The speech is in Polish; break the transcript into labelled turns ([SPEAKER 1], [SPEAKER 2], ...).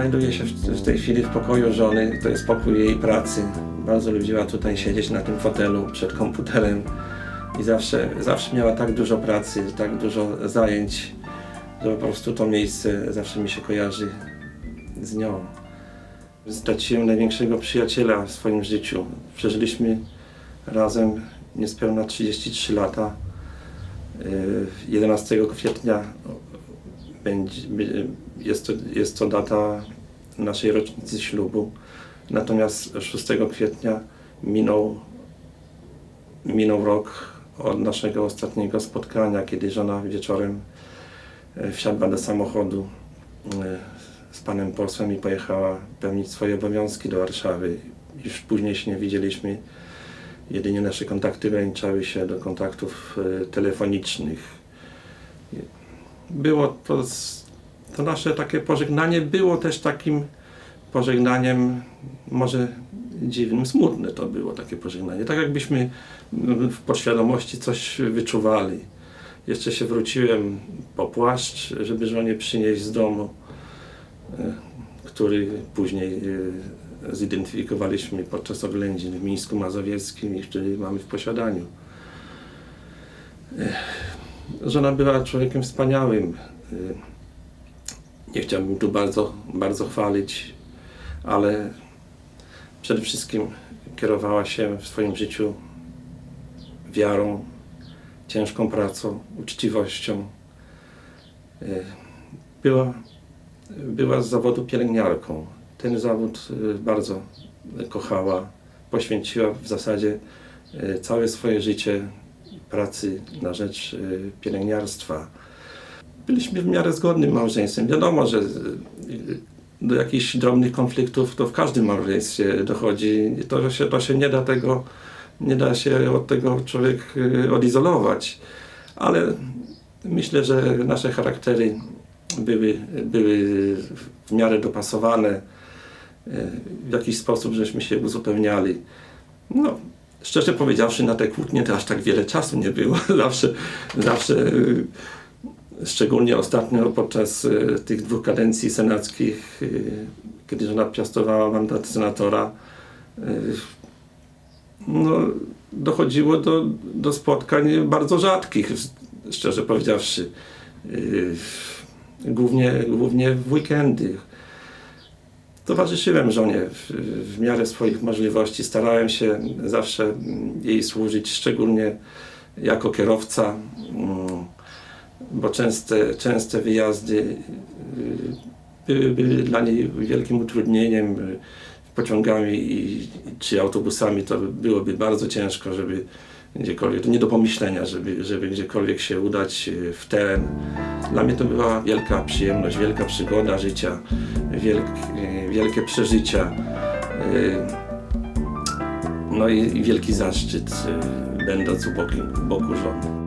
[SPEAKER 1] znajduję się w, tej chwili w pokoju żony, to jest pokój jej pracy. Bardzo lubiła tutaj siedzieć na tym fotelu przed komputerem i zawsze, zawsze miała tak dużo pracy, tak dużo zajęć, że po prostu to miejsce zawsze mi się kojarzy z nią. Straciłem największego przyjaciela w swoim życiu. Przeżyliśmy razem niespełna 33 lata. Yy, 11 kwietnia będzie, jest, to, jest to data naszej rocznicy ślubu. Natomiast 6 kwietnia minął, minął rok od naszego ostatniego spotkania, kiedy żona wieczorem e, wsiadła do samochodu e, z panem posłem i pojechała pełnić swoje obowiązki do Warszawy. Już później się nie widzieliśmy. Jedynie nasze kontakty ograniczały się do kontaktów e, telefonicznych. Było to, to nasze takie pożegnanie było też takim pożegnaniem może dziwnym, smutne to było takie pożegnanie. Tak jakbyśmy mm, w podświadomości coś wyczuwali. Jeszcze się wróciłem po płaszcz, żeby żonie przynieść z domu, e, który później e, zidentyfikowaliśmy podczas oględzin w Mińsku Mazowieckim i który mamy w posiadaniu. Żona była człowiekiem wspaniałym. E, Nie chciałbym tu bardzo, bardzo chwalić, ale przede wszystkim kierowała się w swoim życiu wiarą, ciężką pracą, uczciwością. E, Była, była z zawodu pielęgniarką. Ten zawód e, bardzo kochała. Poświęciła w zasadzie całe swoje życie pracy na rzecz e, pielęgniarstwa. Byliśmy w miarę zgodnym małżeństwem. Wiadomo, że e, do jakichś drobnych konfliktów to w każdym małżeństwie dochodzi. To się, to się nie da tego, nie da się od tego człowiek e, odizolować. Ale myślę, że nasze charaktery były, były w miarę dopasowane. W jakiś sposób żeśmy się uzupełniali. No, szczerze powiedziawszy, na te kłótnie to aż tak wiele czasu nie było. Zawsze, zawsze y, szczególnie ostatnio podczas y, tych dwóch kadencji senackich, y, kiedy żona piastowała mandat senatora, no, dochodziło do, do spotkań bardzo rzadkich, szczerze powiedziawszy. Głównie, głównie w weekendy. Towarzyszyłem żonie w, w miarę swoich możliwości. Starałem się zawsze jej służyć, szczególnie jako kierowca, mm, bo częste, częste wyjazdy y, były, były dla niej wielkim utrudnieniem. y, Pociągami i, czy autobusami to byłoby bardzo ciężko, żeby gdziekolwiek. To nie do pomyślenia, żeby, żeby gdziekolwiek się udać e, w teren. Dla mnie to była wielka przyjemność, wielka przygoda życia, wielk, e, wielkie przeżycia. E, no i wielki zaszczyt, będąc u boku, boku żony.